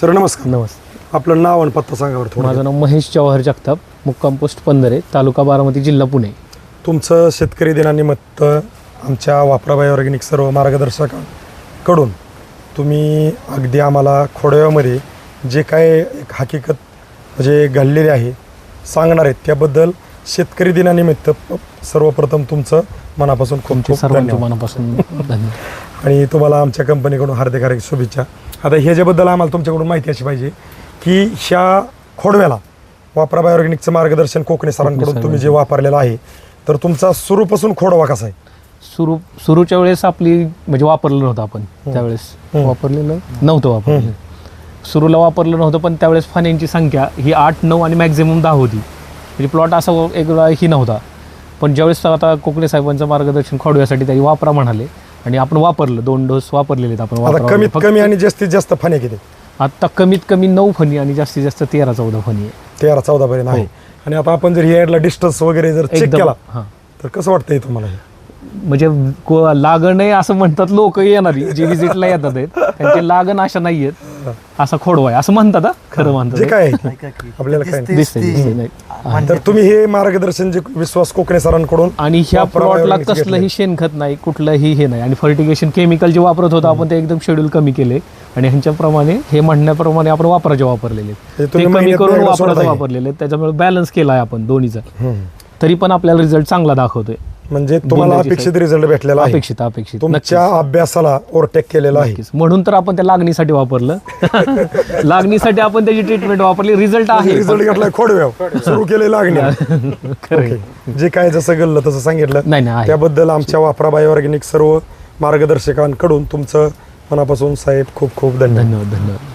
Sir नमस्कार. नमस्ते आपलं नाव आणि पत्ता सांगा बरं थोडं माझं नाव महेश जवाहर जगताप मुक्काम पोस्ट पंधरे तालुका बारामती जिल्हा पुणे. तुमचं शेतकरी दिनानिमित्त आमच्या वापराबाई ऑर्गॅनिक सर्व मार्गदर्शकांकडून तुम्ही अगदी आम्हाला खोडव्यामध्ये जे काय एक हकीकत म्हणजे घडलेली आहे सांगणार आहेत त्याबद्दल शेतकरी दिनानिमित्त सर्वप्रथम तुमचं मनापासून खूप खूप सर्वांच्या धन्यवाद. मनापासून धन्यवाद. आणि तुम्हाला आमच्या कंपनीकडून हार्दिक हार्दिक शुभेच्छा. आता ह्याच्याबद्दल आम्हाला तुमच्याकडून माहिती अशी पाहिजे की ह्या खोडव्याला वापराबाई ऑर्गॅनिकचं मार्गदर्शन कोकणे सरांकडून तुम्ही जे वापरलेलं आहे तर तुमचा सुरूपासून खोडवा कसा आहे? सुरू सुरूच्या वेळेस आपली म्हणजे वापरलं नव्हतं आपण त्यावेळेस. वापरलेलं नव्हतं वापरलेलं. सुरूला वापरलं नव्हतं पण त्यावेळेस फाण्यांची संख्या ही आठ नऊ आणि मॅक्झिमम दहा होती. म्हणजे प्लॉट असा एक ही नव्हता. पण ज्यावेळेस आता कोकणे साहेबांचं मार्गदर्शन खोडव्यासाठी त्याही वापरा म्हणाले. आणि आपण वापरलं दोन डोस वापरलेले आहेत आपण आता वापरावर. कमीत फक्त कमी आणि जास्तीत जास्त फणे किती? आता कमीत कमी नऊ फणी आणि जास्तीत जास्त तेरा चौदा फणी आहे. तेरा चौदा पर्यंत आहे हो. आणि आता आपण जर ह्या डिस्टन्स वगैरे जर चेक एकदम केला हां. तर कसं वाटतंय तुम्हाला हे? म्हणजे को- लागण आहे असं म्हणतात लोक येणारी जी व्हिजिटला येतात आहेत. त्यांचे लागण अशा नाही आहेत असा खोडवा आहे. असं म्हणतात हा. खरं जे म्हणतात. काय आहे. आपल्याला काय नाही. दिसते दिसते नाही. तर तुम्ही हे मार्गदर्शन जे विश्वास कोकणे सरांकडून आणि ह्या प्लॉटला. कसलंही शेणखत नाही कुठलंही हे नाही आणि फर्टिगेशन केमिकल जे वापरत होतं आपण ते एकदम शेड्यूल कमी केले आणि ह्यांच्याप्रमाणे हे म्हणण्याप्रमाणे आपण वापराचे वापरलेले ते कमी करून वापराचं. वापरलेले. त्याच्यामुळे बॅलन्स केला आहे आपण दोन्हीचा. तरी पण आपल्याला रिझल्ट चांगला दाखवतोय म्हणजे तुम्हाला अपेक्षित रिझल्ट भेटलेला आहे. अपेक्षित अपेक्षित. तुमच्या अभ्यासाला ओव्हरटेक केलेला आहे. नक्कीच. म्हणून तर आपण त्या लागणीसाठी वापरलं. लागणीसाठी आपण त्याची ट्रीटमेंट वापरली. रिझल्ट आहे. रिझल्ट घेतलाय खोडव्याव. सुरू केले लागणे. खरं आहे. ओके. जे काय जसं घडलं तसं सांगितलं. नाही नाही आहे. त्याबद्दल आमच्या वापराबाई ऑर्गॅनिक सर्व मार्गदर्शकांकडून तुमचं मनापासून साहेब खूप खूप धन्यवाद. धन्यवाद धन्यवाद.